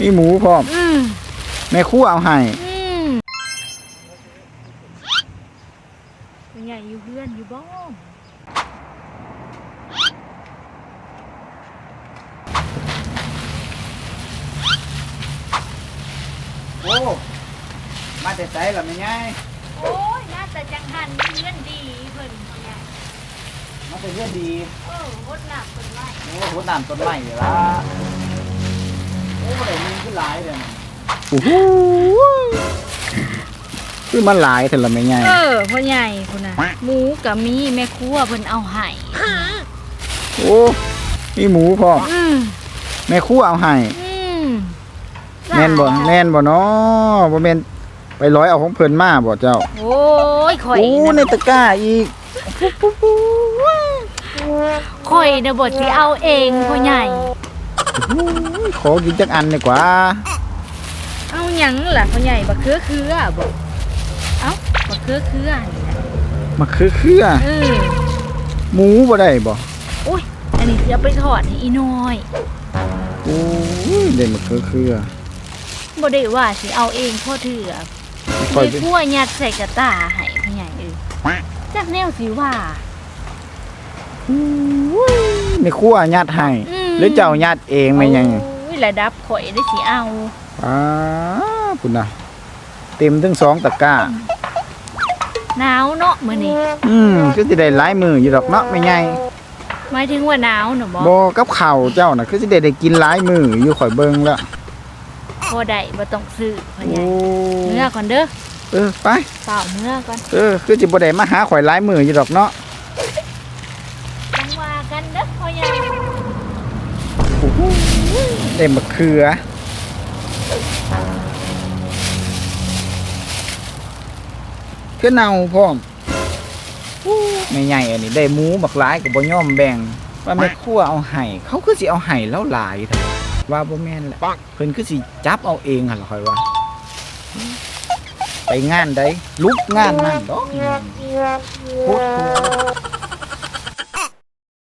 มีหมูพร้อมอืมแม่ครัวเอาให้อืมเป็นไงอยู่เพื่อนอยู่บ้องโอ้มาแต่ไสล่ะแม่ยายโอ้ยน่าแต่จังหันเพื่อนดีเพิ่นเป็นไงมาแต่เรื่องดี เออวดหนักเป็นไรโอ้โหน้ำต้นไม้เลยล่ะ โอ้ได้มีขึ้นหลายเลยโอ้โหคือมันหลายแต่ละแม่ยายเออพ่อใหญ่คุณน่ะหมูกับมีแม่ครัวเพิ่นเอาให้โอ้มีหมูพร้อมอืมแม่ครัวเอาให้อืมแม่นบ่แม่นบ่เนาะบ่แม่นไปร้อยเอาของเพิ่นมาบ่เจ้า โอ้ยข่อยโอ้ในน่ะตะกร้าอีกข่อยน่ะบ่สิเอาเองพ่อใหญ่โอ้ย ขอกินจักอันดีกว่า เอาหยังล่ะพ่อใหญ่บักเคือเคือบ่เอ้าบักเคือเคือนี่นะมาคือคือเออหมูบ่ได้บ่อุ้ยอันนี้สิเอาไปทอดให้อีน้อยโอ้ยได้มาคือคือบ่ได้ว่าสิเอาเองพ่อเถื่อค่อยมีพัวยัดใส่กระตาให้พ่อใหญ่เออจักแนวสิว่าในครัวญาติให้อืม หรือเจ้าญาติเองแม่นยังโอ้ยระดับข่อยได้สิเอาอ้าพุ่นน่ะเต็มทั้งสองตะกร้าหนาวเนาะมื้อนี้อืมคือสิได้หลายมืออยู่ดอกเนาะแม่ใหญ่หมายถึงว่าหนาวเนาะบ่บ่กับข้าวเจ้าน่ะคือสิได้ได้กินหลายมืออยู่ข่อยเบิ่งแล้วบ่ได้บ่ต้องซื้อพ่อใหโอ้ญ่เมื่อก่อนเด้อเออไปเปล่าเมื่อก่อนเออคือสิบ่ได้มาหาข่อยหลายมืออยู่ดอกเนาะจังว่ากันเด้อพ่อใหญ่โอ้โหได้มะเขือคือเน่าพร้อมแม่ใหญ่อันนี้ได้หมูบักหลายก็บ่ยอมแบ่ง ว่าแม่ครัวเอาให้เขาคือสิเอาให้แล้วหลายเถอะว่าบ่แม่นแหละเพิ่นคือสิจับเอาเองหั่นล่ะค่อยว่า ไปงานใดลุกงานนั่นดอกโคตร